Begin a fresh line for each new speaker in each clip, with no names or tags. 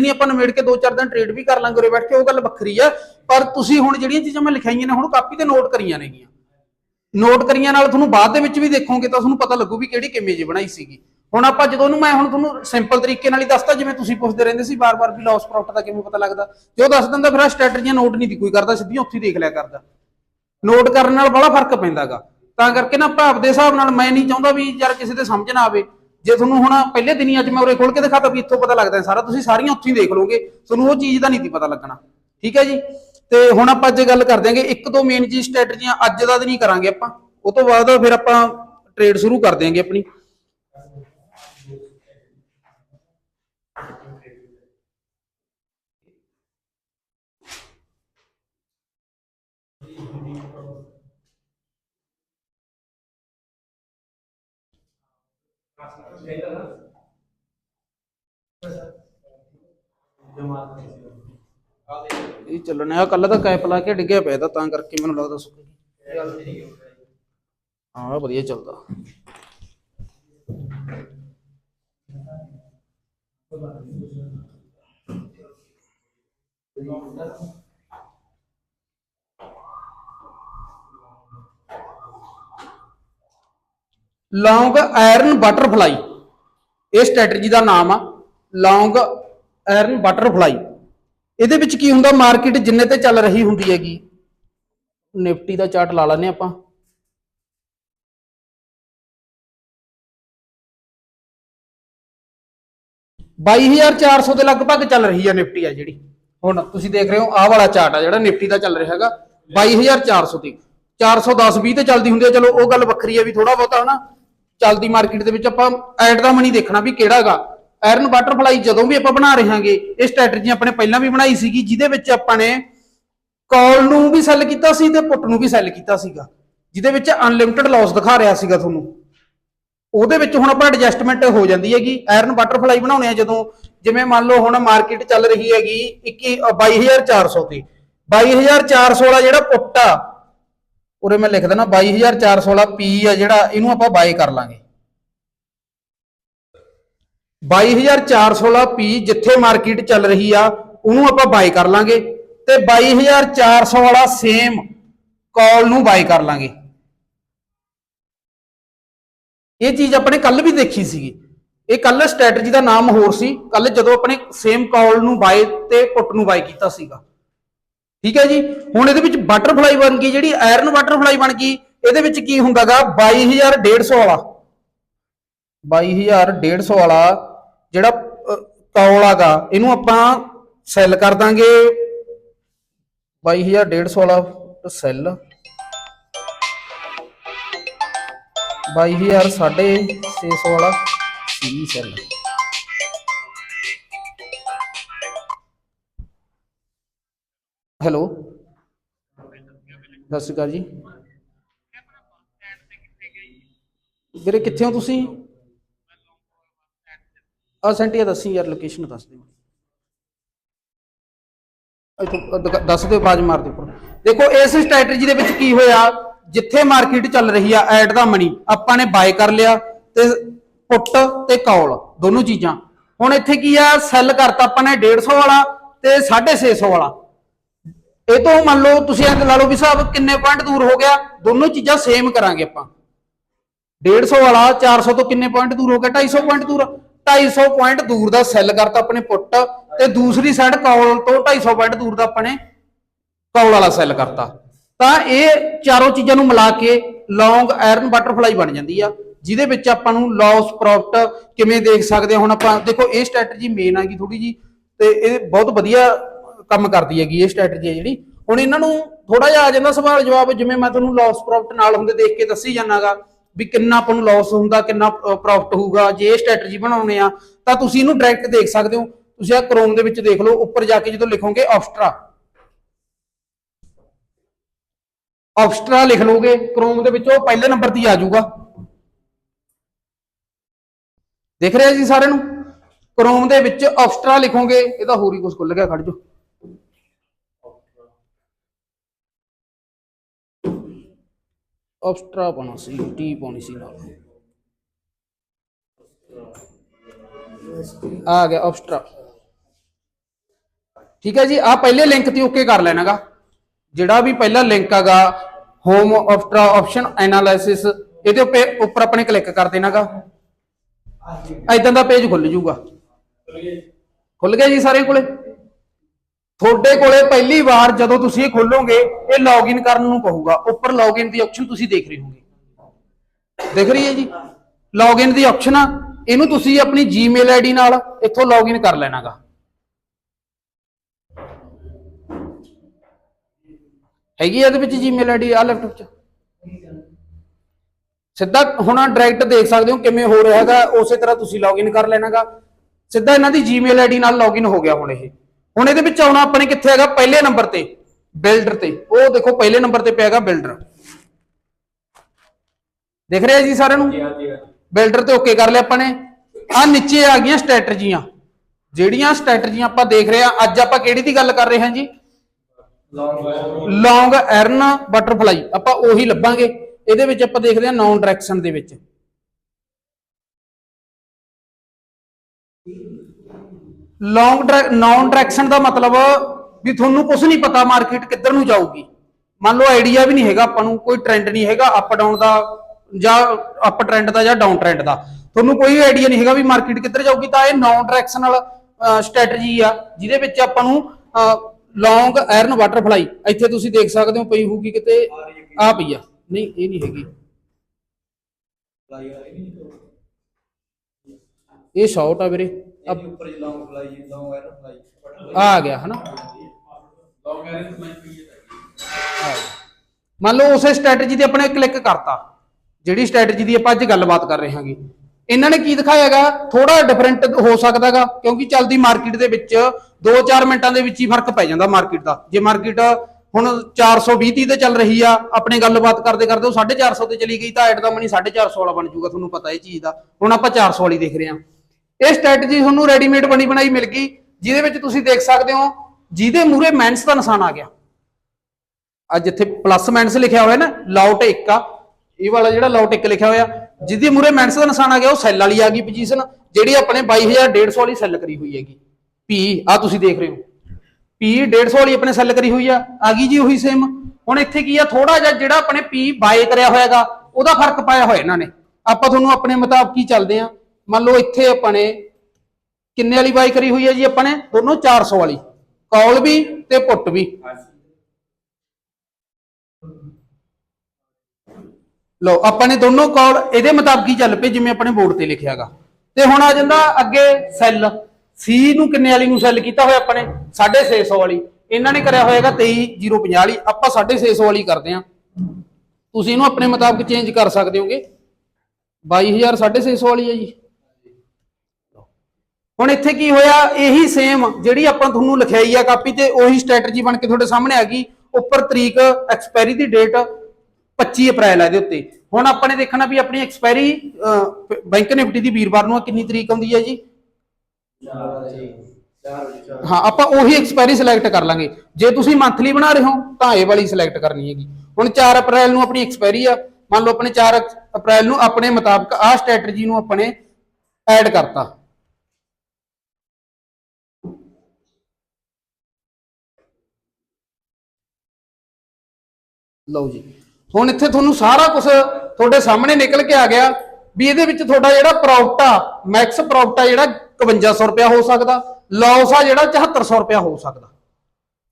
ਨਹੀਂ ਆਪਾਂ ਨਿਬੇੜ ਕੇ ਦੋ ਚਾਰ ਦਿਨ ਟ੍ਰੇਡ ਵੀ ਕਰ ਲਾਂਗੇ ਉਰੇ ਬੈਠ ਕੇ, ਉਹ ਗੱਲ ਵੱਖਰੀ ਆ। ਪਰ ਤੁਸੀਂ ਹੁਣ ਜਿਹੜੀਆਂ ਚੀਜ਼ਾਂ ਮੈਂ ਲਿਖਾਈਆਂ ਨੇ, ਹੁਣ ਕਾਪੀ ਤੇ ਨੋਟ ਕਰੀਆਂ ਨੇਗੀਆਂ। ਨੋਟ ਕਰੀਆਂ ਨਾਲ ਤੁਹਾਨੂੰ ਬਾਅਦ ਦੇ ਵਿੱਚ ਵੀ ਦੇਖੋਗੇ ਤਾਂ ਤੁਹਾਨੂੰ ਪਤਾ ਲੱਗੂ ਵੀ ਕਿਹੜੀ ਕਿਵੇਂ ਜੀ ਬਣਾਈ ਸੀਗੀ। ਹੁਣ ਆਪਾਂ ਜਦੋਂ ਉਹਨੂੰ ਮੈਂ ਹੁਣ ਤੁਹਾਨੂੰ ਸਿੰਪਲ ਤਰੀਕੇ ਨਾਲ ਹੀ ਦੱਸਤਾ, ਜਿਵੇਂ ਤੁਸੀਂ ਪੁੱਛਦੇ ਰਹਿੰਦੇ ਸੀ ਬਾਰ-ਬਾਰ ਵੀ ਲਾਸ ਪ੍ਰੋਫਿਟ ਦਾ ਕਿਵੇਂ ਪਤਾ ਲੱਗਦਾ। ਜੇ ਉਹ ਦੱਸ ਦਿੰਦਾ ਫਿਰ ਆ ਸਟ੍ਰੈਟਜੀਆਂ ਨੋਟ ਨਹੀਂ ਦੀ ਕੋਈ ਕਰਦਾ, ਸਿੱਧੀਆਂ ਉੱਥੇ ਹੀ ਦੇਖ ਲਿਆ ਕਰਦਾ। ਨੋਟ ਕਰਨ ਨਾਲ ਬੜਾ ਫ਼ਰਕ ਪੈਂਦਾਗਾ। ਤਾਂ ਕਰਕੇ ਨਾ ਭਾਵ ਦੇ ਹਿਸਾਬ ਨਾਲ ਮੈਂ ਨਹੀਂ ਚਾਹੁੰਦਾ ਵੀ ਯਾਰ ਕਿਸੇ ਦੇ ਸਮਝ ਨਾ ਆਵੇ। ਜੇ ਤੁਹਾਨੂੰ ਹੁਣ ਪਹਿਲੇ ਦਿਨੀ ਅੱਜ ਮੈਂ ਉਰੇ ਖੋਲ ਕੇ ਦਿਖਾਤਾ ਵੀ ਇੱਥੋਂ ਪਤਾ ਲੱਗਦਾ, ਸਾਰਾ ਤੁਸੀਂ ਸਾਰੀਆਂ ਉੱਥੇ ਹੀ ਦੇਖ ਲਓਗੇ, ਤੁਹਾਨੂੰ ਉਹ ਚੀਜ਼ ਦਾ ਨਹੀਂ ਤੀ ਪਤਾ ਲੱਗਣਾ, ਠੀਕ ਹੈ ਜੀ? ਤੇ ਹੁਣ ਆਪਾਂ ਅੱਜ ਗੱਲ ਕਰ ਦਿਆਂਗੇ ਇੱਕ ਦੋ ਮੇਨ ਜੀ ਸਟ੍ਰੈਟਜੀਆਂ ਅੱਜ ਦਾ ਦਿਨ ਹੀ ਕਰਾਂਗੇ ਆਪਾਂ, ਉਹ ਤੋਂ ਬਾਅਦ ਫਿਰ ਆਪਾਂ ਟ੍ਰੇਡ ਸ਼ੁਰੂ ਕਰ ਦਿਆਂਗੇ ਆਪਣੀ। ਇਹ ਚੱਲਣਾ ਆ ਕੱਲ ਦਾ ਕੈਪ ਲਾ ਕੇ ਡਿੱਗਿਆ ਪਿਆ ਤਾਂ ਤਾਂ ਕਰਕੇ ਮੈਨੂੰ ਲੱਗਦਾ ਸੁੱਕ ਗਿਆ। ਹਾਂ, ਵਧੀਆ ਚੱਲਦਾ। Long, iron, butterfly. ਇਹ ਸਟ੍ਰੈਟਜੀ ਦਾ ਨਾਮ ਆ, ਲੌਂਗ ਆਇਰਨ ਬਟਰਫਲਾਈ। ਇਹਦੇ ਵਿੱਚ ਕੀ ਹੁੰਦਾ, ਮਾਰਕੀਟ ਜਿੰਨੇ ਤੇ ਚੱਲ ਰਹੀ ਹੁੰਦੀ ਹੈਗੀ, ਨਿਫਟੀ ਦਾ ਚਾਰਟ ਲਾ ਲੈਨੇ ਆਪਾਂ। ਬਾਈ ਹਜ਼ਾਰ ਚਾਰ ਸੌ ਦੇ ਲਗਭਗ ਚੱਲ ਰਹੀ ਹੈ ਨਿਫਟੀ ਆ ਜਿਹੜੀ। ਹੁਣ ਤੁਸੀਂ ਦੇਖ ਰਹੇ ਹੋ, ਆਹ ਵਾਲਾ ਚਾਰਟ ਆ ਜਿਹੜਾ ਨਿਫਟੀ ਦਾ ਚੱਲ ਰਿਹਾ ਹੈਗਾ 22400 ਤੇ 410 20 ਤੇ ਚੱਲਦੀ ਹੁੰਦੀ ਹੈ ਚਲੋ ਉਹ ਗੱਲ ਵੱਖਰੀ ਹੈ ਵੀ ਥੋੜਾ ਬਹੁਤਾ, ਹਨਾ? ਚੱਲਦੀ ਮਾਰਕੀਟ ਦੇ ਵਿੱਚ ਆਪਾਂ ਐਟ ਦਾ ਮਨੀ ਦੇਖਣਾ ਵੀ ਕਿਹੜਾ ਹੈਗਾ ਆਇਰਨ ਬਟਰਫਲਾਈ ਜਦੋਂ ਵੀ ਆਪਾਂ ਬਣਾ ਰਹੇ ਹਾਂਗੇ ਇਹ ਸਟ੍ਰੈਟਜੀ ਆਪਣੇ ਪਹਿਲਾਂ ਵੀ ਬਣਾਈ ਸੀਗੀ ਜਿਹਦੇ ਵਿੱਚ ਆਪਾਂ ਨੇ ਕਾਲ ਨੂੰ ਵੀ ਸੈੱਲ ਕੀਤਾ ਸੀ ਤੇ ਪੁੱਟ ਨੂੰ ਵੀ ਸੈੱਲ ਕੀਤਾ ਸੀਗਾ। ਜਿਹਦੇ ਵਿੱਚ ਅਨਲਿਮਿਟਿਡ ਲਾਸ ਦਿਖਾ ਰਿਹਾ ਸੀਗਾ ਤੁਹਾਨੂੰ। ਉਹਦੇ ਵਿੱਚ ਹੁਣ ਆਪਾਂ ਐਡਜਸਟਮੈਂਟ ਹੋ ਜਾਂਦੀ ਹੈਗੀ। ਆਇਰਨ ਬਟਰਫਲਾਈ ਬਣਾਉਣੇ ਆ ਜਦੋਂ ਜਿਵੇਂ ਮੰਨ ਲਓ ਹੁਣ ਮਾਰਕੀਟ ਚੱਲ ਰਹੀ ਹੈਗੀ 21 ਅ, 22400 ਤੇ। 22400 ਵਾਲਾ ਜਿਹੜਾ ਪੁੱਟ ਆ ਉਰੇ ਮੈਂ ਲਿਖ ਦੇਣਾ 22400 ਵਾਲਾ ਪੀ ਆ ਜਿਹੜਾ, ਇਹਨੂੰ ਆਪਾਂ ਬਾਈ ਕਰ ਲਾਂਗੇ। 22400 ਵਾਲਾ ਪੀ ਜਿੱਥੇ ਮਾਰਕੀਟ ਚੱਲ ਰਹੀ ਆ, ਉਹਨੂੰ ਆਪਾਂ ਬਾਈ ਕਰ ਲਾਂਗੇ। ਤੇ 22400 ਵਾਲਾ ਸੇਮ ਕਾਲ ਨੂੰ ਬਾਈ ਕਰ ਲਾਂਗੇ। ਇਹ ਚੀਜ਼ ਆਪਣੇ ਕੱਲ ਵੀ ਦੇਖੀ ਸੀਗੀ। ਇਹ ਕੱਲ ਸਟ੍ਰੈਟਜੀ ਦਾ ਨਾਮ ਹੋਰ ਸੀ। ਕੱਲ ਜਦੋਂ ਆਪਣੇ ਸੇਮ ਕਾਲ ਨੂੰ ਬਾਏ ਤੇ ਪੁੱਟ ਨੂੰ ਬਾਏ ਕੀਤਾ ਸੀਗਾ। ਠੀਕ ਹੈ ਜੀ? ਹੁਣ ਇਹਦੇ ਵਿੱਚ ਬਟਰਫਲਾਈ ਬਣ ਗਈ, ਜਿਹੜੀ ਆਇਰਨ ਬਟਰਫਲਾਈ ਬਣ ਗਈ, ਇਹਦੇ ਵਿੱਚ ਕੀ ਹੁੰਦਾਗਾ 22150 ਵਾਲਾ। 22150 ਵਾਲਾ ਜਿਹੜਾ ਕੌਲ ਆਗਾ, ਇਹਨੂੰ ਆਪਾਂ ਸੈੱਲ ਕਰ ਦਾਂਗੇ। 22150 ਵਾਲਾ ਸੈੱਲ 22000 650 ਵਾਲਾ ਸੀ ਸੈੱਲ ਹੈਲੋ। ਸਤਿ ਸ਼੍ਰੀ ਅਕਾਲ ਜੀ। ਵੀਰੇ, ਕਿੱਥੇ ਹੋ ਤੁਸੀਂ? ਆ ਸੈਂਟੀਆ ਦੱਸੀ ਯਾਰ ਲੋਕੇਸ਼ਨ ਦੱਸ ਦੇ ਇੱਥੋਂ ਦੱਸ ਦਿਓ ਬਾਜ ਮਾਰ ਦਿਓ ਉੱਪਰ। ਦੇਖੋ, ਇਸ ਸਟ੍ਰੈਟਜੀ ਦੇ ਵਿੱਚ ਕੀ ਹੋਇਆ? ਜਿੱਥੇ ਮਾਰਕੀਟ ਚੱਲ ਰਹੀ ਆ ਐਡ ਦਾ ਮਨੀ ਆਪਾਂ ਨੇ ਬਾਏ ਕਰ ਲਿਆ ਤੇ ਪੁੱਟ ਤੇ ਕਾਲ ਦੋਨੋਂ ਚੀਜ਼ਾਂ। ਹੁਣ ਇੱਥੇ ਕੀ ਆ ਸੈੱਲ ਕਰਤਾ ਆਪਾਂ ਨੇ 150 ਵਾਲਾ ਤੇ 650 ਵਾਲਾ। ਇਹ ਤੋਂ ਮੰਨ ਲਓ ਤੁਸੀਂ ਇਹ ਲਾ ਲਓ ਵੀ ਸਾਹਿਬ ਕਿੰਨੇ ਪੁਆਇੰਟ ਦੂਰ ਹੋ ਗਿਆ? ਦੋਨੋਂ ਚੀਜ਼ਾਂ ਸੇਮ ਕਰਾਂਗੇ ਆਪਾਂ। 150 ਵਾਲਾ 400 ਤੋਂ ਕਿੰਨੇ ਪੁਆਇੰਟ ਦੂਰ ਹੋ ਗਿਆ? 250 ਪੁਆਇੰਟ ਦੂਰ 250 ਪੁਆਇੰਟ ਦੂਰ ਦਾ ਸੈੱਲ ਕਰਤਾ ਆਪਣੇ ਪੁੱਟ ਤੇ ਦੂਸਰੀ ਸਾਈਡ ਕਾਲ ਤੋਂ 250 ਪੁਆਇੰਟ ਦੂਰ ਦਾ ਆਪਣੇ ਕਾਲ ਵਾਲਾ ਸੈੱਲ ਕਰਤਾ। ਤਾਂ ਇਹ ਚਾਰੋਂ ਚੀਜ਼ਾਂ ਨੂੰ ਮਿਲਾ ਕੇ ਲੌਂਗ ਆਇਰਨ ਬਟਰਫਲਾਈ ਬਣ ਜਾਂਦੀ ਆ, ਜਿਹਦੇ ਵਿੱਚ ਆਪਾਂ ਨੂੰ ਲਾਸ ਪ੍ਰੋਫਿਟ ਕਿਵੇਂ ਦੇਖ ਸਕਦੇ ਹਾਂ ਹੁਣ ਆਪਾਂ ਦੇਖੋ, ਇਹ ਸਟ੍ਰੈਟਜੀ ਮੇਨ ਆ ਗਈ ਥੋੜੀ ਜੀ ਤੇ ਇਹ ਬਹੁਤ ਵਧੀਆ ਕੰਮ ਕਰਦੀ ਹੈਗੀ ਇਹ ਸਟ੍ਰੈਟਜੀ ਜਿਹੜੀ। ਹੁਣ ਇਹਨਾਂ ਨੂੰ ਥੋੜਾ ਜਿਹਾ ਆ ਜਾਂਦਾ ਸਵਾਲ ਜਵਾਬ, ਜਿਵੇਂ ਮੈਂ ਤੁਹਾਨੂੰ ਲਾਸ ਪ੍ਰੋਫਿਟ ਨਾਲ ਹੁੰਦੇ ਦੇਖ ਕੇ ਦੱਸੀ ਜਾਣਾਗਾ ਵੀ ਕਿੰਨਾ ਆਪਾਂ ਨੂੰ ਲਾਸ ਹੁੰਦਾ, ਕਿੰਨਾ ਪ੍ਰੋਫਿਟ ਹੋਊਗਾ। ਜੇ ਇਹ ਸਟ੍ਰੈਟਜੀ ਬਣਾਉਣੇ ਆ, ਤਾਂ ਤੁਸੀਂ ਇਹਨੂੰ ਡਾਇਰੈਕਟ ਦੇਖ ਸਕਦੇ ਹੋ। ਤੁਸੀਂ ਆ ਕ੍ਰੋਮ ਦੇ ਵਿੱਚ ਦੇਖ ਲਓ, ਉੱਪਰ ਜਾ ਕੇ ਜਦੋਂ ਲਿਖੋਗੇ ਆਫਸਟਰਾ ਆਫਸਟਰਾ ਲਿਖ ਲਓਗੇ ਕ੍ਰੋਮ ਦੇ ਵਿੱਚ ਉਹ ਪਹਿਲੇ ਨੰਬਰ ਤੇ ਆ ਜਾਊਗਾ। ਦੇਖ ਰਿਹਾ ਜੀ ਸਾਰਿਆਂ ਨੂੰ? ਕ੍ਰੋਮ ਦੇ ਵਿੱਚ ਆਫਸਟਰਾ ਲਿਖੋਗੇ, ਇਹਦਾ ਹੋਰ ਹੀ ਕੁਝ ਖੁੱਲ ਗਿਆ ਖੜ ਜਾਓ। ਆਫਸਟਰਾ ਪਾਉਣਾ ਸੀ ਟੀ ਪਾਉਣੀ ਸੀ ਨਾਲ। ਆ ਗਿਆ ਆਫਸਟਰਾ ਠੀਕ ਹੈ ਜੀ ਆ ਪਹਿਲੇ ਲਿੰਕ ਤੇ ਓਕੇ ਕਰ ਲੈਣਾਗਾ। ਜਿਹੜਾ ਵੀ ਪਹਿਲਾ ਲਿੰਕ ਹੈਗਾ ਹੋਮ ਆਫਟਰ ਆਪਸ਼ਨ ਐਨਾਲਿਸਿਸ ਇਹਦੇ ਉੱਪਰ ਉੱਪਰ ਆਪਣੇ ਕਲਿੱਕ ਕਰ ਦੇਣਾਗਾ। ਐਦਾਂ ਦਾ ਪੇਜ ਖੁੱਲ ਜੂਗਾ। ਖੁੱਲ ਗਿਆ ਜੀ ਸਾਰਿਆਂ ਕੋਲੇ? ਤੁਹਾਡੇ ਕੋਲੇ ਪਹਿਲੀ ਵਾਰ ਜਦੋਂ ਤੁਸੀਂ ਇਹ ਖੋਲੋਗੇ, ਇਹ ਲੌਗਇਨ ਕਰਨ ਨੂੰ ਕਹੂਗਾ। ਉੱਪਰ ਲੌਗਇਨ ਦੀ ਆਪਸ਼ਨ ਤੁਸੀਂ ਦੇਖ ਰਹੇ ਹੋਗੇ। ਦੇਖ ਰਹੀ ਹੈ ਜੀ? ਲੌਗਇਨ ਦੀ ਆਪਸ਼ਨ ਆ। ਇਹਨੂੰ ਤੁਸੀਂ ਆਪਣੀ ਜੀਮੇਲ ਆਈਡੀ ਨਾਲ ਇੱਥੋਂ ਲੌਗਇਨ ਕਰ ਲੈਣਾਗਾ। ਹੈਗੀ ਆ ਇਹਦੇ ਵਿੱਚ ਜੀਮੇਲ ਆਈਡੀ ਆ ਲੈਪਟਾਪ 'ਚ? ਸਿੱਧਾ ਹੁਣ ਡਾਇਰੈਕਟ ਦੇਖ ਸਕਦੇ ਹੋ ਕਿਵੇਂ ਹੋ ਰਿਹਾ ਹੈਗਾ। ਉਸੇ ਤਰ੍ਹਾਂ ਤੁਸੀਂ ਲੌਗਇਨ ਕਰ ਲੈਣਾਗਾ। ਸਿੱਧਾ ਇਹਨਾਂ ਦੀ ਜੀਮੇਲ ਆਈਡੀ ਨਾਲ ਲੌਗਇਨ ਹੋ ਗਿਆ ਹੁਣ ਇਹ। ਹੁਣ ਇਹਦੇ ਵਿੱਚ ਆਉਣਾ ਆਪਣੇ ਕਿੱਥੇ ਹੈਗਾ? ਪਹਿਲੇ ਨੰਬਰ ਤੇ ਬਿਲਡਰ ਤੇ। ਉਹ ਦੇਖੋ ਪਹਿਲੇ ਨੰਬਰ ਤੇ ਪਿਆ ਹੈਗਾ ਬਿਲਡਰ। ਦਿਖ ਰਿਹਾ ਜੀ ਸਾਰਿਆਂ ਨੂੰ? ਬਿਲਡਰ ਤੇ ਓਕੇ ਕਰ ਲਿਆ ਆਪਾਂ ਨੇ। ਆ ਨੀਚੇ ਆ ਗਈਆਂ ਸਟ੍ਰੈਟਜੀਆਂ। ਜਿਹੜੀਆਂ ਸਟ੍ਰੈਟਜੀਆਂ ਆਪਾਂ ਦੇਖ ਰਹੇ ਆ ਅੱਜ ਆਪਾਂ ਕਿਹੜੀ ਦੀ ਗੱਲ ਕਰ ਰਹੇ ਹਾਂ ਜੀ? ਲੌਂਗ ਐਰਨ। ਬਟਰਫਲਾਈ ਆਪਾਂ ਉਹੀ ਲੱਭਾਂਗੇ। ਇਹਦੇ ਵਿੱਚ ਆਪਾਂ ਦੇਖਦੇ ਹਾਂ ਨਾਨ ਡਾਇਰੈਕਸ਼ਨ ਦੇ ਵਿੱਚ। ਲੌਂਗ ਨਾਨ ਡਾਇਰੈਕਸ਼ਨ ਦਾ ਮਤਲਬ ਵੀ ਤੁਹਾਨੂੰ ਕੁਝ ਨਹੀਂ ਪਤਾ ਮਾਰਕੀਟ ਕਿੱਧਰ ਨੂੰ ਜਾਊਗੀ। ਮੰਨ ਲਓ ਆਈਡੀਆ ਵੀ ਨਹੀਂ ਹੈਗਾ, ਆਪਾਂ ਨੂੰ ਕੋਈ ਟ੍ਰੈਂਡ ਨਹੀਂ ਹੈਗਾ ਅਪ ਡਾਊਨ ਦਾ ਜਾਂ ਅਪ ਟ੍ਰੈਂਡ ਦਾ ਜਾਂ ਡਾਊਨ ਟ੍ਰੈਂਡ ਦਾ। ਤੁਹਾਨੂੰ ਕੋਈ ਆਈਡੀਆ ਨਹੀਂ ਹੈਗਾ ਵੀ ਮਾਰਕੀਟ ਕਿੱਧਰ ਜਾਊਗੀ, ਤਾਂ ਇਹ ਨਾਨ ਡਾਇਰੈਕਸ਼ਨਲ ਸਟ੍ਰੈਟਜੀ ਆ, ਜਿਹਦੇ ਵਿੱਚ ਆਪਾਂ ਨੂੰ ਲੌਂਗ ਐਰਨ ਬਟਰਫਲਾਈ ਇੱਥੇ ਤੁਸੀਂ ਦੇਖ ਸਕਦੇ ਹੋ ਪਈ ਹੋਊਗੀ ਕਿਤੇ, ਆ ਪਈ ਆ। ਨਹੀਂ, ਇਹ ਨਹੀਂ ਹੈਗੀ। ਇਹ ਸ਼ਾਰਟ ਆ ਵੀਰੇ। ਆ
ਉੱਪਰ ਲੌਂਗ ਫਲਾਈ ਲੌਂਗ ਐਰ ਫਲਾਈ
ਆ ਗਿਆ ਹਨਾ?
ਲੌਂਗ ਐਰ ਫਲਾਈ ਪਈ ਹੈ
ਮੰਨ ਲਓ ਉਸੇ ਸਟ੍ਰੈਟਜੀ ਤੇ ਆਪਣੇ ਕਲਿੱਕ ਕਰਤਾ। ਜਿਹੜੀ ਸਟ੍ਰੈਟਜੀ ਦੀ ਆਪਾਂ ਅੱਜ ਗੱਲਬਾਤ ਕਰ ਰਹੇ ਹਾਂਗੇ। ਇਹਨਾਂ ਨੇ ਕੀ ਦਿਖਾਇਆਗਾ? ਥੋੜਾ ਡਿਫਰੈਂਟ ਹੋ ਸਕਦਾਗਾ ਕਿਉਂਕਿ ਚੱਲਦੀ ਮਾਰਕੀਟ ਦੇ ਵਿੱਚ 2-4 ਮਿੰਟਾਂ ਦੇ ਵਿੱਚ ਹੀ ਫ਼ਰਕ ਪੈ ਜਾਂਦਾ ਮਾਰਕੀਟ ਦਾ। ਜੇ ਮਾਰਕੀਟ ਹੁਣ 420 30 ਤੇ ਚੱਲ ਰਹੀ ਆ ਆਪਣੇ ਗੱਲਬਾਤ ਕਰਦੇ ਕਰਦੇ ਉਹ 450 ਤੇ ਚਲੀ ਗਈ ਤਾਂ ਐਡ ਦਾ ਮਨੀ 450 ਵਾਲਾ ਬਣ ਜਾਊਗਾ ਤੁਹਾਨੂੰ ਪਤਾ ਇਹ ਚੀਜ਼ ਦਾ। ਹੁਣ ਆਪਾਂ 400 ਵਾਲੀ ਦੇਖ ਰਹੇ ਹਾਂ। ਇਹ ਸਟ੍ਰੈਟਜੀ ਤੁਹਾਨੂੰ ਰੈਡੀਮੇਡ ਬਣੀ ਬਣਾਈ ਮਿਲ ਗਈ, ਜਿਹਦੇ ਵਿੱਚ ਤੁਸੀਂ ਦੇਖ ਸਕਦੇ ਹੋ, ਜਿਹਦੇ ਮੂਰੇ ਮੈਨਸ ਦਾ ਨਿਸ਼ਾਨ ਆ ਗਿਆ। ਅੱਜ ਜਿੱਥੇ ਪਲੱਸ ਮੈਨਸ ਲਿਖਿਆ ਹੋਇਆ ਨਾ ਲਾਊਟ 1 ਆ, ਇਹ ਵਾਲਾ ਜਿਹੜਾ ਲਾਊਟ 1 ਲਿਖਿਆ ਹੋਇਆ, ਜਿਹਦੇ ਮੂਰੇ ਮੈਨਸ ਦਾ ਨਿਸ਼ਾਨ ਆ ਗਿਆ, ਉਹ ਸੈੱਲ ਵਾਲੀ ਆ ਗਈ ਪੋਜੀਸ਼ਨ ਜਿਹੜੀ ਆਪਣੇ 22150 ਵਾਲੀ ਸੈੱਲ ਕਰੀ ਹੋਈ ਹੈਗੀ। ਪੀ ਆ ਤੁਸੀਂ ਦੇਖ ਰਹੇ ਹੋ। ਪੀ 150 ਵਾਲੀ ਆਪਣੇ ਸੈੱਲ ਕਰੀ ਹੋਈ ਆ ਆ ਗਈ ਜੀ ਉਹੀ ਸੇਮ ਹੁਣ ਇੱਥੇ ਕੀ ਆ ਥੋੜਾ ਜਿਹਾ ਜਿਹੜਾ ਆਪਣੇ ਪੀ ਬਾਏ ਕਰਿਆ ਹੋਇਆਗਾ, ਉਹਦਾ ਫ਼ਰਕ ਪਾਇਆ ਹੋਇਆ ਇਹਨਾਂ ਨੇ। ਆਪਾਂ ਤੁਹਾਨੂੰ ਆਪਣੇ ਮੁਤਾਬਕ ਹੀ ਚੱਲਦੇ ਆ ਮੰਨ ਲਓ ਇੱਥੇ ਆਪਾਂ ਨੇ ਕਿੰਨੇ ਵਾਲੀ ਬਾਈ ਕਰੀ ਹੋਈ ਹੈ ਜੀ ਆਪਾਂ ਨੇ ਦੋਨੋਂ 400 ਵਾਲੀ। ਕਾਲ ਵੀ ਤੇ ਪੁੱਟ ਵੀ। ਲਓ ਆਪਾਂ ਨੇ ਦੋਨੋਂ ਕਾਲ ਇਹਦੇ ਮੁਤਾਬਕ ਹੀ ਚੱਲ ਪਏ ਜਿਵੇਂ ਆਪਣੇ ਬੋਰਡ ਤੇ ਲਿਖਿਆਗਾ। ਤੇ ਹੁਣ ਆ ਜਾਂਦਾ ਅੱਗੇ ਸੈੱਲ। ਸੀ ਨੂੰ ਕਿੰਨੇ ਵਾਲੀ ਨੂੰ ਸੈੱਲ ਕੀਤਾ ਹੋਇਆ ਆਪਾਂ ਨੇ 650 ਵਾਲੀ। ਇਹਨਾਂ ਨੇ ਕਰਿਆ ਹੋਏਗਾ 23050 ਵਾਲੀ। ਆਪਾਂ 650 ਵਾਲੀ ਕਰਦੇ ਆ। ਤੁਸੀਂ ਇਹਨੂੰ ਆਪਣੇ ਮੁਤਾਬਕ ਚੇਂਜ ਕਰ ਸਕਦੇ ਹੋਗੇ। 22000 650 ਵਾਲੀ ਹੈ ਜੀ। ਹੁਣ ਇੱਥੇ ਕੀ ਹੋਇਆ? ਇਹੀ ਸੇਮ ਜਿਹੜੀ ਆਪਾਂ ਤੁਹਾਨੂੰ ਲਿਖਾਈ ਆ ਕਾਪੀ ਤੇ, ਉਹੀ ਸਟ੍ਰੈਟਜੀ ਬਣ ਕੇ ਤੁਹਾਡੇ ਸਾਹਮਣੇ ਆ ਗਈ। ਉੱਪਰ ਤਰੀਕ ਐਕਸਪਾਇਰੀ ਦੀ ਡੇਟ 25 ਅਪ੍ਰੈਲ ਹੈ ਇਹਦੇ ਉੱਤੇ। ਹੁਣ ਆਪਾਂ ਨੇ ਦੇਖਣਾ ਵੀ ਆਪਣੀ ਐਕਸਪਾਇਰੀ ਬੈਂਕ ਨਿਫਟੀ ਦੀ ਵੀਰਵਾਰ ਨੂੰ ਕਿੰਨੀ ਤਰੀਕ ਆਉਂਦੀ ਹੈ ਜੀ? ਹਾਂ, ਆਪਾਂ ਉਹੀ ਐਕਸਪਾਇਰੀ ਸਿਲੈਕਟ ਕਰ ਲਾਂਗੇ। ਜੇ ਤੁਸੀਂ ਮੰਥਲੀ ਬਣਾ ਰਹੇ ਹੋ, ਤਾਂ ਇਹ ਵਾਲੀ ਸਿਲੈਕਟ ਕਰਨੀ ਹੈਗੀ। ਹੁਣ 4 ਅਪ੍ਰੈਲ ਨੂੰ ਆਪਣੀ ਐਕਸਪਾਇਰੀ ਆ। ਮੰਨ ਲਓ ਆਪਣੇ 4 ਅਪ੍ਰੈਲ ਨੂੰ ਆਪਣੇ ਮੁਤਾਬਕ ਆਹ ਸਟ੍ਰੈਟਜੀ ਨੂੰ ਆਪਣੇ ਐਡ ਕਰਤਾ। ਲਓ ਜੀ। ਹੁਣ ਇੱਥੇ ਤੁਹਾਨੂੰ ਸਾਰਾ ਕੁਝ ਤੁਹਾਡੇ ਸਾਹਮਣੇ ਨਿਕਲ ਕੇ ਆ ਗਿਆ ਵੀ ਇਹਦੇ ਵਿੱਚ ਤੁਹਾਡਾ ਜਿਹੜਾ ਪ੍ਰੋਫਿਟ ਆ ਮੈਕਸ ਪ੍ਰੋਫਿਟ ਆ ਜਿਹੜਾ 5100 ਰੁਪਇਆ ਹੋ ਸਕਦਾ ਲਾਸ ਆ ਜਿਹੜਾ 7400 ਰੁਪਇਆ ਹੋ ਸਕਦਾ।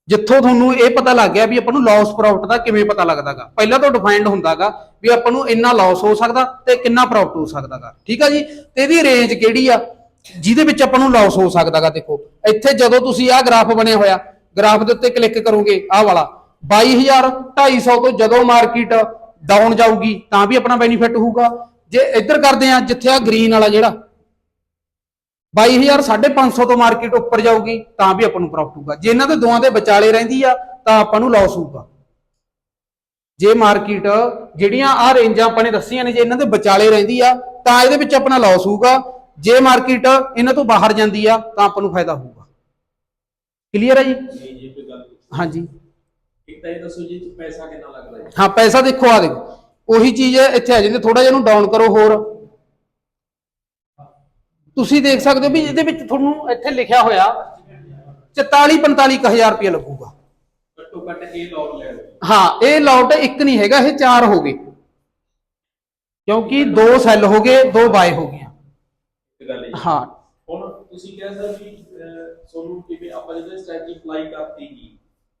ਜਿੱਥੋਂ ਤੁਹਾਨੂੰ ਇਹ ਪਤਾ ਲੱਗ ਗਿਆ ਵੀ ਆਪਾਂ ਨੂੰ ਲਾਸ ਪ੍ਰੋਫਿਟ ਦਾ ਕਿਵੇਂ ਪਤਾ ਲੱਗਦਾਗਾ। ਪਹਿਲਾਂ ਤੋਂ ਡਿਫਾਈਨਡ ਹੁੰਦਾਗਾ ਵੀ ਆਪਾਂ ਨੂੰ ਇੰਨਾ ਲਾਸ ਹੋ ਸਕਦਾ ਤੇ ਕਿੰਨਾ ਪ੍ਰੋਫਿਟ ਹੋ ਸਕਦਾਗਾ। ਠੀਕ ਆ ਜੀ? ਤੇ ਇਹਦੀ ਰੇਂਜ ਕਿਹੜੀ ਆ? ਜਿਹਦੇ ਵਿੱਚ ਆਪਾਂ ਨੂੰ ਲਾਸ ਹੋ ਸਕਦਾਗਾ, ਦੇਖੋ। ਇੱਥੇ ਜਦੋਂ ਤੁਸੀਂ ਆਹ ਗ੍ਰਾਫ ਬਣਿਆ ਹੋਇਆ, ਗ੍ਰਾਫ ਦੇ ਉੱਤੇ ਕਲਿੱਕ ਕਰੋਗੇ, ਆਹ ਵਾਲਾ। 22250 ਤੋਂ ਜਦੋਂ ਮਾਰਕੀਟ ਡਾਊਨ ਜਾਊਗੀ ਤਾਂ ਵੀ ਆਪਣਾ ਬੈਨੀਫਿਟ ਹੋਊਗਾ। ਜੇ ਇੱਧਰ ਕਰਦੇ ਆ ਜਿੱਥੇ ਆ ਗ੍ਰੀਨ ਵਾਲਾ ਜਿਹੜਾ 22000 550 ਤੋਂ ਮਾਰਕੀਟ ਉੱਪਰ ਜਾਊਗੀ ਤਾਂ ਵੀ ਆਪਾਂ ਨੂੰ ਪ੍ਰੋਫਿਟ ਹੋਊਗਾ। ਜੇ ਇਹਨਾਂ ਦੇ ਦੋਵਾਂ ਦੇ ਵਿਚਾਲੇ ਰਹਿੰਦੀ ਆ ਤਾਂ ਆਪਾਂ ਨੂੰ ਲਾਸ ਹੋਊਗਾ। ਜੇ ਮਾਰਕੀਟ ਜਿਹੜੀਆਂ ਆ ਰੇਂਜਾਂ ਆਪਾਂ ਨੇ ਦੱਸੀਆਂ ਨੇ ਜੇ ਇਹਨਾਂ ਦੇ ਵਿਚਾਲੇ ਰਹਿੰਦੀ ਆ ਤਾਂ ਇਹਦੇ ਵਿੱਚ ਆਪਣਾ ਲਾਸ ਹੋਊਗਾ। ਜੇ ਮਾਰਕੀਟ ਇਹਨਾਂ ਤੋਂ ਬਾਹਰ ਜਾਂਦੀ ਆ ਤਾਂ ਆਪਾਂ ਨੂੰ ਫਾਇਦਾ ਹੋਊਗਾ। ਕਲੀਅਰ ਹੈ ਜੀ? ਹਾਂਜੀ।
ਇੱਕ ਤਾਂ ਇਹ ਦੱਸੋ ਜੀ ਪੈਸਾ ਕਿੰਨਾ ਲੱਗਦਾ ਜੀ?
ਹਾਂ ਪੈਸਾ ਦੇਖੋ ਆ ਦੇਖੋ। ਉਹੀ ਚੀਜ਼ ਇੱਥੇ ਆ ਜਾਂਦੀ ਥੋੜਾ ਜਿਹਾ ਇਹਨੂੰ ਡਾਊਨ ਕਰੋ ਹੋਰ। ਤੁਸੀਂ ਦੇਖ ਸਕਦੇ ਹੋ ਵੀ ਇਹਦੇ ਵਿੱਚ ਤੁਹਾਨੂੰ ਇੱਥੇ ਲਿਖਿਆ ਹੋਇਆ 44 45 ਹਜ਼ਾਰ ਰੁਪਏ ਲੱਗੂਗਾ।
ਘੱਟੋ ਘੱਟ ਇਹ ਲੋਟ ਲੈ ਲਓ।
ਹਾਂ ਇਹ ਲੋਟ ਇੱਕ ਨਹੀਂ ਹੈਗਾ ਇਹ ਚਾਰ ਹੋ ਗਏ। ਕਿਉਂਕਿ ਦੋ ਸੈੱਲ ਹੋ ਗਏ ਦੋ ਬਾਏ ਹੋ ਗਈਆਂ।
ਗੱਲ ਹੈ
ਹਾਂ।
ਹੁਣ ਤੁਸੀਂ ਕਿਹਾ ਸਰ ਵੀ ਤੁਹਾਨੂੰ ਕਿਵੇਂ ਆਪਾਂ ਜਦੋਂ ਸਟ੍ਰੈਟਜੀ ਅਪਲਾਈ ਕਰਤੀ ਗਈ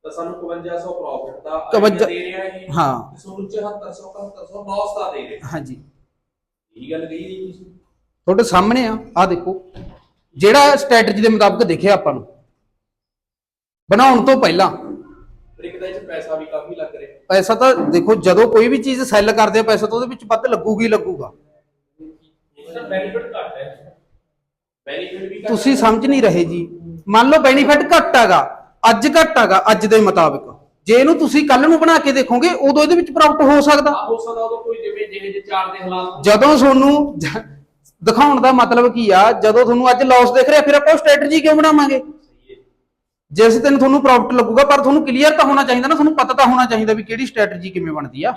ਤਾਂ ਸਾਨੂੰ 5500 ਪ੍ਰੋਫਿਟ ਦਾ
ਕਵੰਜਾ-
idea ਦੇ ਰਿਹਾ ਇਹ
ਹਾਂ।
ਤੇ ਤੁਹਾਨੂੰ 7400 7100 ਲਾਸ ਦਾ ਦੇ ਰਿਹਾ।
ਹਾਂਜੀ।
ਇਹੀ ਗੱਲ ਕਹੀ ਨਹੀਂ ਤੁਸੀਂ।
ਤੁਹਾਡੇ ਸਾਹਮਣੇ ਆ ਆ ਦੇਖੋ। ਜਿਹੜਾ ਸਟ੍ਰੈਟਜੀ ਦੇ ਮੁਤਾਬਕ ਦੇਖਿਆ ਆਪਾਂ ਨੂੰ। ਬਣਾਉਣ ਤੋਂ ਪਹਿਲਾਂ।
ਪਰ ਇੱਕ ਤਾਂ ਇਹ ਚ ਪੈਸਾ ਵੀ ਕਾਫੀ ਲੱਗ ਰਿਹਾ।
ਪੈਸਾ ਤਾਂ ਦੇਖੋ ਜਦੋਂ ਕੋਈ ਵੀ ਚੀਜ਼ ਸੈੱਲ ਕਰਦੇ ਆ ਪੈਸਾ ਤਾਂ ਉਹਦੇ ਵਿੱਚ ਵੱਧ ਲੱਗੂਗੀ ਹੀ ਲੱਗੂਗਾ।
ਇਹਦਾ ਬੈਨੀਫਿਟ ਘੱਟ ਹੈ। ਬੈਨੀਫਿਟ ਵੀ ਘੱਟ
ਤੁਸੀਂ। ਸਮਝ ਨਹੀਂ ਰਹੇ ਜੀ। ਮੰਨ ਲਓ ਬੈਨੀਫਿਟ ਘੱਟ ਹੈਗਾ। ਅੱਜ ਘੱਟ ਹੈਗਾ ਅੱਜ ਦੇ ਮੁਤਾਬਕ। ਜੇ ਇਹਨੂੰ ਤੁਸੀਂ ਕੱਲ ਨੂੰ ਬਣਾ ਕੇ ਦੇਖੋਗੇ ਉਦੋਂ ਇਹਦੇ ਵਿੱਚ ਪ੍ਰੋਫਿਟ ਹੋ ਸਕਦਾ।
ਹੋ ਸਕਦਾ ਉਦੋਂ ਕੋਈ ਜਿਵੇਂ ਜਿਹੇ ਜਿਹੇ ਚਾਰ ਦੇ ਹਾਲਾਤ।
ਜਦੋਂ ਤੁਹਾਨੂੰ ਜ- ਦਿਖਾਉਣ ਦਾ ਮਤਲਬ ਕੀ ਆ ਜਦੋਂ ਤੁਹਾਨੂੰ ਅੱਜ ਲਾਸ ਦਿਖ ਰਿਹਾ ਫਿਰ ਆਪਾਂ ਸਟ੍ਰੈਟਜੀ ਕਿਉਂ ਬਣਾਵਾਂਗੇ?
ਹੈ।
ਜਿਸ ਦਿਨ ਤੁਹਾਨੂੰ ਪ੍ਰੋਫਿਟ ਲੱਗੂਗਾ ਪਰ ਤੁਹਾਨੂੰ ਕਲੀਅਰ ਤਾਂ ਹੋਣਾ ਚਾਹੀਦਾ ਨਾ ਤੁਹਾਨੂੰ ਪਤਾ ਤਾਂ ਹੋਣਾ ਚਾਹੀਦਾ ਵੀ ਕਿਹੜੀ ਸਟ੍ਰੈਟਜੀ ਕਿਵੇਂ ਬਣਦੀ ਆ।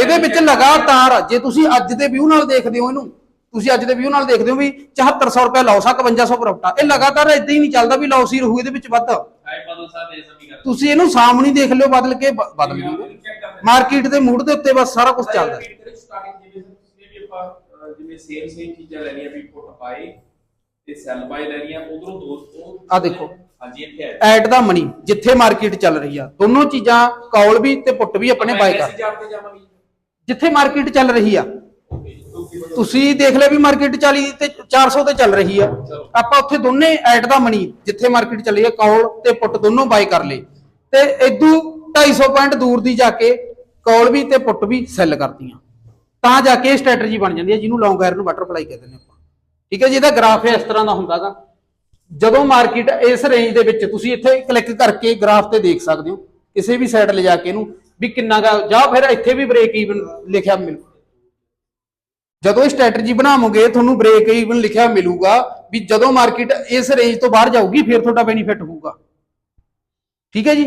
ਇਹਦੇ ਵਿੱਚ ਲਗਾਤਾਰ ਜੇ ਤੁਸੀਂ ਅੱਜ ਦੇ ਵਿਊ ਨਾਲ ਦੇਖਦੇ ਹੋ ਇਹਨੂੰ ਤੁਸੀਂ ਅੱਜ ਦੇ ਵਿਊ ਨਾਲ ਦੇਖਦੇ ਹੋ ਵੀ 7400 ਰੁਪਏ ਲਾਸ ਆ 5500 ਪ੍ਰੋਫਿਟ ਆ ਇਹ ਲਗਾਤਾਰ ਇਦਾਂ ਹੀ ਨਹੀਂ ਚੱਲਦਾ ਵੀ ਲਾਸ ਹੀ ਰਹੂ ਇਹਦੇ ਵਿੱਚ ਵੱਧ। ਤੁਸੀਂ ਇਹਨੂੰ ਸਾਹਮਣੇ ਦੇਖ ਲਿਓ ਬਦਲ ਕੇ ਬਦਲ ਜੂਗਾ ਮਾਰਕੀਟ ਦੇ ਮੂਡ ਦੇ ਉੱਤੇ ਬਸ ਸਾਰਾ ਕੁਝ ਚੱਲਦਾ।
ਜਿਵੇਂ ਤੁਸੀਂ ਵੀ ਆਪਾਂ ਅਹ, ਜਿਵੇਂ ਸੇਮ ਸੇਮ ਚੀਜ਼ਾਂ ਲੈਣੀਆਂ ਵੀ ਫੁੱਟ ਪਾਏ ਤੇ ਸੈੱਲ ਪਾਏ ਲੈਣੀਆਂ ਉਧਰੋਂ ਦੋ ਉਹ
ਆਹ ਦੇਖੋ।
ਹਾਂਜੀ ਇੱਥੇ
ਐਟ ਦਾ ਮਨੀ ਜਿੱਥੇ ਮਾਰਕੀਟ ਚੱਲ ਰਹੀ ਆ। ਦੋਨੋਂ ਚੀਜ਼ਾਂ ਕੌਲ ਵੀ ਤੇ ਪੁੱਟ ਵੀ ਆਪਣੇ ਬਾਈ ਕਰ। ਜਿੱਥੇ ਮਾਰਕੀਟ ਚੱਲ ਰਹੀ ਆ ਤੁਸੀਂ ਦੇਖ ਲਿਆ ਵੀ ਮਾਰਕੀਟ 40 ਤੇ 400 ਤੇ ਚੱਲ ਰਹੀ ਆ। ਆਪਾਂ ਉੱਥੇ ਦੋਨੇ ਐਟ ਦਾ ਮਨੀ ਜਿੱਥੇ ਮਾਰਕੀਟ ਚੱਲੀ ਆ, ਕੌਲ ਤੇ ਪੁੱਟ ਦੋਨੋਂ ਬਾਈ ਕਰ ਲਏ। ਤੇ ਇਦੋਂ 250 ਪੁਆਇੰਟ ਦੂਰ ਦੀ ਜਾ ਕੇ ਕੌਲ ਵੀ ਤੇ ਪੁੱਟ ਵੀ ਸੈੱਲ ਕਰਤੀਆਂ। ਤਾਂ ਜਾ ਕੇ ਸਟ੍ਰੈਟਜੀ ਬਣ ਜਾਂਦੀ ਹੈ ਜਿਹਨੂੰ ਲੌਂਗ ਆਇਰਨ ਬਟਰਫਲਾਈ ਕਹਿੰਦੇ ਨੇ ਆਪਾਂ। ਠੀਕ ਹੈ ਜੀ, ਇਹਦਾ ਗ੍ਰਾਫ ਇਸ ਤਰ੍ਹਾਂ ਦਾ ਹੁੰਦਾਗਾ ਜਦੋਂ ਮਾਰਕੀਟ ਇਸ ਰੇਂਜ ਦੇ ਵਿੱਚ ਤੁਸੀਂ ਇੱਥੇ ਕਲਿੱਕ ਕਰਕੇ ਗ੍ਰਾਫ ਤੇ ਦੇਖ ਸਕਦੇ ਹੋ। ਕਿਸੇ ਵੀ ਸਾਈਡ ਲਿਜਾ ਕੇ ਇਹਨੂੰ ਵੀ ਕਿੰਨਾ ਗਾ, ਜਾਂ ਫਿਰ ਇੱਥੇ ਵੀ ਬ੍ਰੇਕ ਈਵਨ ਲਿਖਿਆ ਮਿਲ ਜਦੋਂ ਇਹ ਸਟ੍ਰੈਟਜੀ ਬਣਾਵੋਗੇ, ਤੁਹਾਨੂੰ ਬ੍ਰੇਕ ਈਵਨ ਲਿਖਿਆ ਮਿਲੂਗਾ ਵੀ ਜਦੋਂ ਮਾਰਕੀਟ ਇਸ ਰੇਂਜ ਤੋਂ ਬਾਹਰ ਜਾਊਗੀ, ਫਿਰ ਤੁਹਾਡਾ ਬੈਨੀਫਿਟ ਹੋਊਗਾ। ਠੀਕ ਹੈ ਜੀ?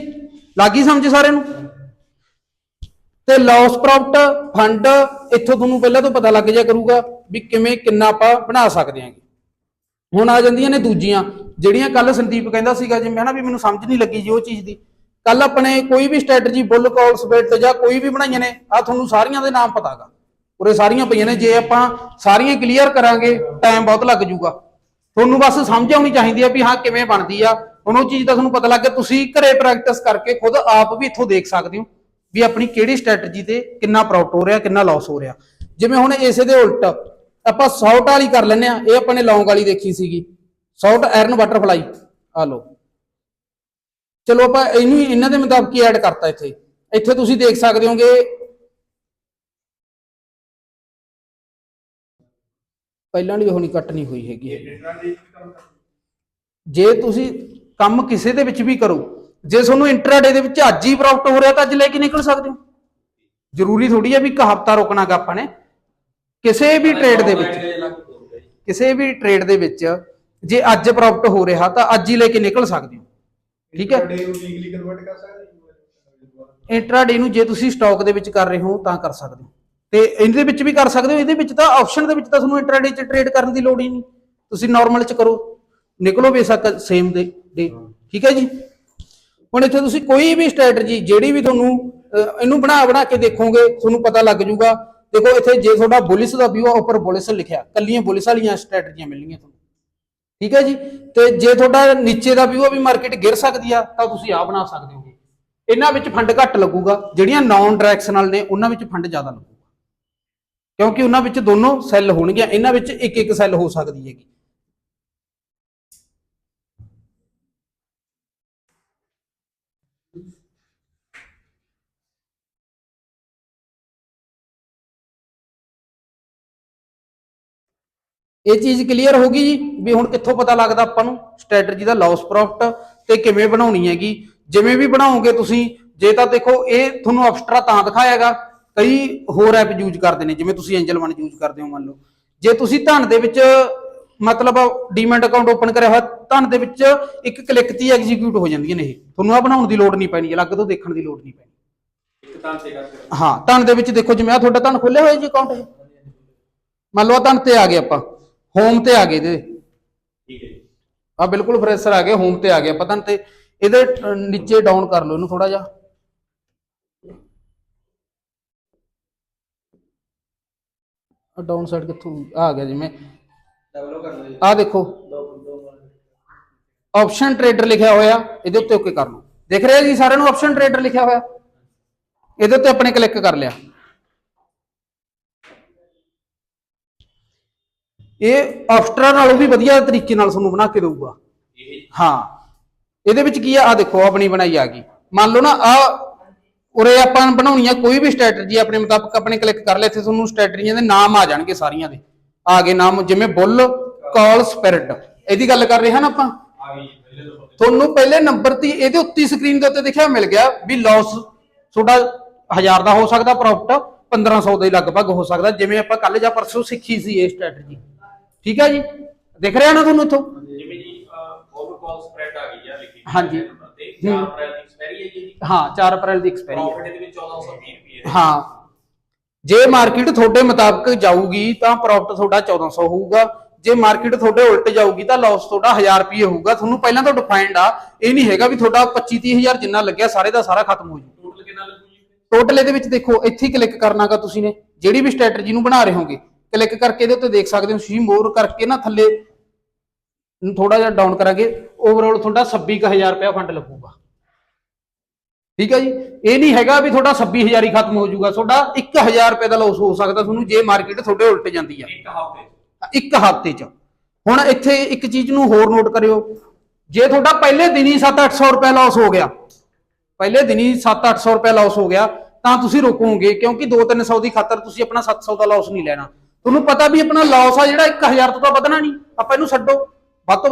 ਲੱਗੀ ਸਮਝ ਸਾਰਿਆਂ ਨੂੰ? ਤੇ ਲਾਸ ਪ੍ਰੋਫਿਟ ਫੰਡ ਇੱਥੋਂ ਤੁਹਾਨੂੰ ਪਹਿਲਾਂ ਤੋਂ ਪਤਾ ਲੱਗ ਜਾ ਕਰੂਗਾ ਵੀ ਕਿਵੇਂ, ਕਿੰਨਾ ਆਪਾਂ ਬਣਾ ਸਕਦੇ ਹਾਂਗੇ। ਹੁਣ ਆ ਜਾਂਦੀਆਂ ਨੇ ਦੂਜੀਆਂ, ਜਿਹੜੀਆਂ ਕੱਲ ਸੰਦੀਪ ਕਹਿੰਦਾ ਸੀਗਾ ਜਿਵੇਂ ਹਨਾ ਵੀ ਮੈਨੂੰ ਸਮਝ ਨਹੀਂ ਲੱਗੀ ਜੀ ਉਹ ਚੀਜ਼ ਦੀ। ਕੱਲ ਆਪਣੇ ਕੋਈ ਵੀ ਸਟ੍ਰੈਟਜੀ ਬੁੱਲ ਕਾਲ ਸਪਿਟ ਜਾਂ ਕੋਈ ਵੀ ਬਣਾਈਆਂ ਨੇ ਆ ਤੁਹਾਨੂੰ ਸਾਰੀਆਂ ਦੇ ਨਾਮ ਪਤਾਗਾ। ਉਰੇ ਸਾਰੀਆਂ ਪਈਆਂ ਨੇ, ਜੇ ਆਪਾਂ ਸਾਰੀਆਂ ਕਲੀਅਰ ਕਰਾਂਗੇ ਟਾਈਮ ਬਹੁਤ ਲੱਗ ਜਾਊਗਾ। ਤੁਹਾਨੂੰ ਬਸ ਸਮਝ ਆਉਣੀ ਚਾਹੀਦੀ ਆ ਵੀ ਹਾਂ ਕਿਵੇਂ ਬਣਦੀ ਆ। ਹੁਣ ਉਹ ਚੀਜ਼ ਦਾ ਤੁਹਾਨੂੰ ਪਤਾ ਲੱਗ ਗਿਆ, ਤੁਸੀਂ ਘਰੇ ਪ੍ਰੈਕਟਿਸ ਕਰਕੇ ਖੁਦ ਆਪ ਵੀ ਇੱਥੋਂ ਦੇਖ ਸਕਦੇ ਹੋ ਵੀ ਆਪਣੀ ਕਿਹੜੀ ਸਟ੍ਰੈਟਜੀ ਤੇ ਕਿੰਨਾ ਪ੍ਰੋਫਿਟ ਹੋ ਰਿਹਾ, ਕਿੰਨਾ ਲਾਸ ਹੋ ਰਿਹਾ। ਜਿਵੇਂ ਹੁਣ ਇਸੇ ਦੇ ਉਲਟ, ਆਪਾਂ ਸ਼ਾਰਟ ਵਾਲੀ ਕਰ ਲੈਂਦੇ ਆ ਇਹ ਆਪਾਂ ਨੇ ਲੌਂਗ ਵਾਲੀ ਦੇਖੀ ਸੀਗੀ। ਸ਼ਾਰਟ ਆਇਰਨ ਬਟਰਫਲਾਈ ਆ ਲਓ। ਚਲੋ ਆਪਾਂ ਇਹਨੂੰ ਇਹਨਾਂ ਦੇ ਮੁਤਾਬਕ ਐਡ ਕਰਤਾ ਇੱਥੇ। ਇੱਥੇ ਤੁਸੀਂ ਦੇਖ ਸਕਦੇ ਹੋਗੇ ਪਹਿਲਾਂ ਵਾਲੀ ਉਹ ਨਹੀਂ ਕੱਟ ਨਹੀਂ ਹੋਈ ਹੈਗੀ। ਜੇ ਤੁਸੀਂ ਕੰਮ ਕਿਸੇ ਦੇ ਵਿੱਚ ਵੀ ਕਰੋ ਜੇ ਤੁਹਾਨੂੰ ਇੰਟਰਾਡੇ ਦੇ ਵਿੱਚ ਅੱਜ ਹੀ ਪ੍ਰੋਫਿਟ ਹੋ ਰਿਹਾ ਤਾਂ ਅੱਜ ਲੈ ਕੇ ਨਿਕਲ ਸਕਦੇ ਹੋ। ਜ਼ਰੂਰੀ ਥੋੜੀ ਹੈ ਵੀ ਇੱਕ ਹਫਤਾ ਰੁਕਣਾਗਾ ਆਪਾਂ ਨੇ। ਕਿਸੇ ਵੀ ਟ੍ਰੇਡ ਦੇ ਵਿੱਚ ਕਿਸੇ ਵੀ ਟ੍ਰੇਡ ਦੇ ਵਿੱਚ ਜੇ ਅੱਜ ਪ੍ਰੋਫਿਟ ਹੋ ਰਿਹਾ ਤਾਂ ਅੱਜ ਹੀ ਲੈ ਕੇ ਨਿਕਲ ਸਕਦੇ ਹੋ। ਠੀਕ ਹਾਂ? ਇੰਟਰਾਡੇ ਨੂੰ ਜੇ ਤੁਸੀਂ ਸਟਾਕ ਦੇ ਵਿੱਚ ਕਰ ਰਹੇ ਹੋ ਤਾਂ ਕਰ ਸਕਦੇ ਹੋ। ਤੇ ਇਹਦੇ ਵਿੱਚ ਵੀ ਕਰ ਸਕਦੇ ਹੋ ਇਹਦੇ ਵਿੱਚ ਤਾਂ ਆਪਸ਼ਨ ਦੇ ਵਿੱਚ ਤਾਂ ਤੁਹਾਨੂੰ ਇੰਟਰਾਡੇ 'ਚ ਟ੍ਰੇਡ ਕਰਨ ਦੀ ਲੋੜ ਹੀ ਨਹੀਂ। ਤੁਸੀਂ ਨਾਰਮਲ 'ਚ ਕਰੋ ਨਿਕਲੋ ਬੇਸ਼ੱਕ ਸੇਮ ਦੇ ਡੇ ਠੀਕ ਹੈ ਜੀ? ਹੁਣ ਇੱਥੇ ਤੁਸੀਂ ਕੋਈ ਵੀ ਸਟ੍ਰੈਟਜੀ ਜਿਹੜੀ ਵੀ ਤੁਹਾਨੂੰ ਇਹਨੂੰ ਬਣਾ ਬਣਾ ਕੇ ਦੇਖੋਗੇ ਤੁਹਾਨੂੰ ਪਤਾ ਲੱਗ ਜਾਊਗਾ ਦੇਖੋ ਇੱਥੇ ਜੇ ਤੁਹਾਡਾ ਬੁਲਿਸ ਦਾ ਵਿਊ ਆ ਉੱਪਰ ਬੁਲਿਸ ਲਿਖਿਆ। ਕੱਲੀਆਂ ਬੁਲਿਸ ਵਾਲੀਆਂ ਸਟ੍ਰੈਟਜੀਆਂ ਮਿਲਣਗੀਆਂ ਤੁਹਾਨੂੰ। ਠੀਕ ਹੈ ਜੀ? ਤੇ ਜੇ ਤੁਹਾਡਾ ਨੀਚੇ ਦਾ ਵਿਊ ਆ ਵੀ ਮਾਰਕੀਟ ਗਿਰ ਸਕਦੀ ਆ ਤਾਂ ਤੁਸੀਂ ਆ ਬਣਾ ਸਕਦੇ ਹੋਗੇ। ਇਹਨਾਂ ਵਿੱਚ ਫੰਡ ਘੱਟ ਲੱਗੂਗਾ ਜਿਹੜੀਆਂ ਨਾਨ ਡਾਇਰੈਕਸ਼ਨਲ ਨੇ ਉਹਨਾਂ ਵਿੱਚ ਫੰਡ ਜ਼ਿਆਦਾ ਲੱਗੂਗਾ। ਕਿਉਂਕਿ ਉਹਨਾਂ ਵਿੱਚ ਦੋਨੋਂ ਸੈੱਲ ਹੋਣਗੀਆਂ, ਇਹਨਾਂ ਵਿੱਚ ਇੱਕ ਇੱਕ ਸੈੱਲ ਹੋ ਸਕਦੀ ਹੈਗੀ। ਇਹ ਚੀਜ਼ ਕਲੀਅਰ ਹੋ ਗਈ ਜੀ, ਵੀ ਹੁਣ ਕਿੱਥੋਂ ਪਤਾ ਲੱਗਦਾ ਆਪਾਂ ਨੂੰ ਸਟ੍ਰੈਟਜੀ ਦਾ ਲਾਸ ਪ੍ਰੋਫਿਟ ਤੇ ਕਿਵੇਂ ਬਣਾਉਣੀ ਹੈਗੀ। ਜਿਵੇਂ ਵੀ ਬਣਾਓਗੇ ਤੁਸੀਂ, ਜੇ ਤਾਂ ਦੇਖੋ, ਇਹ ਤੁਹਾਨੂੰ ਐਕਸਟਰਾ ਤਾਂ ਦਿਖਾਏਗਾ ਕਈ ਹੋਰ ਐਪ ਯੂਜ਼ ਕਰਦੇ ਨੇ ਜਿਵੇਂ ਤੁਸੀਂ ਐਂਜਲ ਵਨ ਯੂਜ਼ ਕਰਦੇ ਹੋ ਮੰਨ ਲਓ। ਜੇ ਤੁਸੀਂ ਧਨ ਦੇ ਵਿੱਚ ਮਤਲਬ ਡੀਮੈਂਟ ਅਕਾਊਂਟ ਓਪਨ ਕਰਿਆ ਹੋਇਆ ਧਨ ਦੇ ਵਿੱਚ ਇੱਕ ਕਲਿੱਕ 'ਤੇ ਐਗਜ਼ੀਕਿਊਟ ਹੋ ਜਾਂਦੀਆਂ ਨੇ ਇਹ। ਤੁਹਾਨੂੰ ਆ ਬਣਾਉਣ ਦੀ ਲੋੜ ਨਹੀਂ ਪੈਣੀ ਅਲੱਗ ਤੋਂ ਦੇਖਣ ਦੀ ਲੋੜ ਨਹੀਂ ਪੈਣੀ।
ਇੱਕ ਤਾਂ ਤੇ
ਹਾਂ ਧਨ ਦੇ ਵਿੱਚ ਦੇਖੋ ਜਿਵੇਂ ਆ ਤੁਹਾਡਾ ਧਨ ਖੋਲਿਆ ਹੋਇਆ ਜੀ ਅਕਾਊਂਟ ਇਹ। ਮੰਨ ਲਓ ਧਨ ਤੇ ਆ ਗਏ ਆਪਾਂ ਹੋਮ ਤੇ ਆ ਗਏ ਇਹਦੇ।
ਠੀਕ ਹੈ ਜੀ।
ਆ ਬਿਲਕੁਲ ਫਰੈਸ਼ਰ ਆ ਗਿਆ ਹੋਮ ਤੇ ਆ ਗਿਆ ਪਤਾ ਤੇ। ਇਹਦੇ ਨੀਚੇ ਡਾਊਨ ਕਰ ਲਓ ਇਹਨੂੰ ਥੋੜਾ ਜਿਹਾ। ਡਾਊਨ ਸਾਈਡ ਕਿੱਥੋਂ ਆ ਗਿਆ ਜਿਵੇਂ
ਡਬਲ ਕਰ ਲਓ
ਆ ਦੇਖੋ। ਆਪਸ਼ਨ ਟ੍ਰੇਡਰ ਲਿਖਿਆ ਹੋਇਆ ਇਹਦੇ ਉੱਤੇ ਓਕੇ ਕਰ ਲਓ। ਦਿਖ ਰਿਹਾ ਜੀ ਸਾਰਿਆਂ ਨੂੰ ਆਪਸ਼ਨ ਟ੍ਰੇਡਰ ਲਿਖਿਆ ਹੋਇਆ? ਇਹਦੇ ਉੱਤੇ ਆਪਣੇ ਕਲਿੱਕ ਕਰ ਲਿਆ। ਇਹ ਆਫਟਰਾ ਨਾਲੋਂ ਵੀ ਵਧੀਆ ਤਰੀਕੇ ਨਾਲ ਤੁਹਾਨੂੰ ਬਣਾ ਕੇ ਦਊਗਾ। ਹਾਂ। ਇਹਦੇ ਵਿੱਚ ਕੀ ਆ? ਆ ਦੇਖੋ ਆਪਣੀ ਬਣਾਈ ਆ ਗਈ। ਮੰਨ ਲਓ ਨਾ ਆ ਉਰੇ ਆਪਾਂ ਬਣਾਉਣੀ ਆ ਕੋਈ ਵੀ ਸਟ੍ਰੈਟਜੀ ਆਪਣੇ ਮੁਤਾਬਕ ਆਪਣੇ ਕਲਿੱਕ ਕਰ ਲਿਆ ਇੱਥੇ ਤੁਹਾਨੂੰ ਸਟ੍ਰੈਟਜੀਆਂ ਦੇ ਨਾਮ ਆ ਜਾਣਗੇ ਸਾਰੀਆਂ ਦੇ। ਆ ਗਏ ਨਾਮ ਜਿਵੇਂ ਬੁੱਲ ਕਾਲ ਸਪਿਰਿਟ। ਇਹਦੀ ਗੱਲ ਕਰ ਰਹੇ ਹਾਂ ਨਾ ਆਪਾਂ? ਤੁਹਾਨੂੰ ਪਹਿਲੇ ਨੰਬਰ ਤੇ ਇਹਦੇ ਉੱਤੇ ਸਕਰੀਨ ਦੇ ਉੱਤੇ ਦਿਖਿਆ ਮਿਲ ਗਿਆ ਵੀ ਲਾਸ ਤੁਹਾਡਾ 1000 ਦਾ ਹੋ ਸਕਦਾ ਪ੍ਰੋਫਿਟ 1500 ਦੇ ਲਗਭਗ ਹੋ ਸਕਦਾ ਜਿਵੇਂ ਆਪਾਂ ਕੱਲ ਜਾਂ ਪਰਸੋਂ ਸਿੱਖੀ ਸੀ ਇਹ ਸਟ੍ਰੈਟਜੀ ਠੀਕ ਹੈ ਜੀ? ਦਿਖ ਰਿਹਾ ਨਾ ਤੁਹਾਨੂੰ ਇੱਥੋਂ?
ਜਿਵੇਂ ਜੀ ਕਾਲ ਸਪਰੈਡ ਆ ਗਈ ਆ ਲਿਖੀ
ਹਾਂਜੀ।
ਤੇ।
ਹੂੰ।
4 ਅਪ੍ਰੈਲ ਦੀ ਐਕਸਪਾਇਰੀ ਹੈ ਜੀ ਇਹਦੀ
ਹਾਂ 4 ਅਪ੍ਰੈਲ ਦੀ ਐਕਸਪਾਇਰੀ ਹੈ।
ਪ੍ਰੋਫਿਟ ਇਹਦੇ ਵਿੱਚ 1420 ਰੁਪਏ ਹੈ।
ਜੇ ਮਾਰਕੀਟ ਤੁਹਾਡੇ ਮੁਤਾਬਕ ਜਾਊਗੀ ਤਾਂ ਪ੍ਰੋਫਿਟ ਤੁਹਾਡਾ 1400 ਹੋਊਗਾ। ਜੇ ਮਾਰਕੀਟ ਤੁਹਾਡੇ ਉਲਟ ਜਾਊਗੀ ਤਾਂ ਲਾਸ ਤੁਹਾਡਾ 1000 ਰੁਪਏ ਹੋਊਗਾ। ਤੁਹਾਨੂੰ ਪਹਿਲਾਂ ਤੋਂ ਡਿਫਾਈਨਡ ਆ ਇਹ ਨਹੀਂ ਹੈਗਾ ਵੀ ਤੁਹਾਡਾ 25 30000 ਜਿੰਨਾ ਲੱਗਿਆ ਸਾਰੇ ਦਾ ਸਾਰਾ ਖਤਮ ਹੋ ਜੂ
ਟੋਟਲ ਕਿੰਨਾ ਲੱਗੂ ਜੀ?
ਟੋਟਲ ਇਹਦੇ ਵਿੱਚ ਦੇਖੋ ਇੱਥੇ ਕਲਿੱਕ ਕਰਨਾਗਾ ਤੁਸੀਂ ਨੇ। ਜਿਹੜੀ ਵੀ ਸਟ੍ਰੈਟਜੀ ਨੂੰ ਬਣਾ ਰਹੇ ਹੋਗੇ ਕਲਿੱਕ ਕਰਕੇ ਇਹਦੇ ਉੱਤੇ ਦੇਖ ਸਕਦੇ ਹੋ ਸੀ ਮੋਰ ਕਰਕੇ ਨਾ ਥੱਲੇ ਥੋੜਾ ਜਿਹਾ ਡਾਊਨ ਕਰਾਂਗੇ ਓਵਰਆਲ ਤੁਹਾਡਾ 26000 ਰੁਪਏ ਫੰਡ ਲੱਗੂਗਾ। ਠੀਕ ਹੈ ਜੀ? ਇਹ ਨਹੀਂ ਹੈਗਾ ਵੀ ਤੁਹਾਡਾ 26000 ਹੀ ਖਤਮ ਹੋ ਜਾਊਗਾ। ਤੁਹਾਡਾ 1000 ਰੁਪਏ ਦਾ ਲਾਸ ਹੋ ਸਕਦਾ ਤੁਹਾਨੂੰ ਜੇ ਮਾਰਕੀਟ ਤੁਹਾਡੇ ਉਲਟ ਜਾਂਦੀ ਆ।
ਇੱਕ ਹਫ਼ਤੇ
ਇੱਕ ਹਫ਼ਤੇ ਚ। ਹੁਣ ਇੱਥੇ ਇੱਕ ਚੀਜ਼ ਨੂੰ ਹੋਰ ਨੋਟ ਕਰਿਓ। ਜੇ ਤੁਹਾਡਾ ਪਹਿਲੇ ਦਿਨ ਹੀ 7-800 ਰੁਪਏ ਲਾਸ ਹੋ ਗਿਆ ਪਹਿਲੇ ਦਿਨ ਹੀ 7-800 ਰੁਪਏ ਲਾਸ ਹੋ ਗਿਆ ਤਾਂ ਤੁਸੀਂ ਰੋਕੋਗੇ ਕਿਉਂਕਿ 2-300 ਦੀ ਖਾਤਰ ਤੁਸੀਂ ਆਪਣਾ 700 ਦਾ ਲਾਸ ਨਹੀਂ ਲੈਣਾ। ਤੁਹਾਨੂੰ ਪਤਾ ਵੀ ਆਪਣਾ ਲਾਸ ਆ ਜਿਹੜਾ 1000 ਤੋਂ ਤਾਂ ਵਧਣਾ ਨਹੀਂ। ਆਪਾਂ ਇਹਨੂੰ ਛੱਡੋ। ਵੱਧ ਤੋਂ ਵੱਧ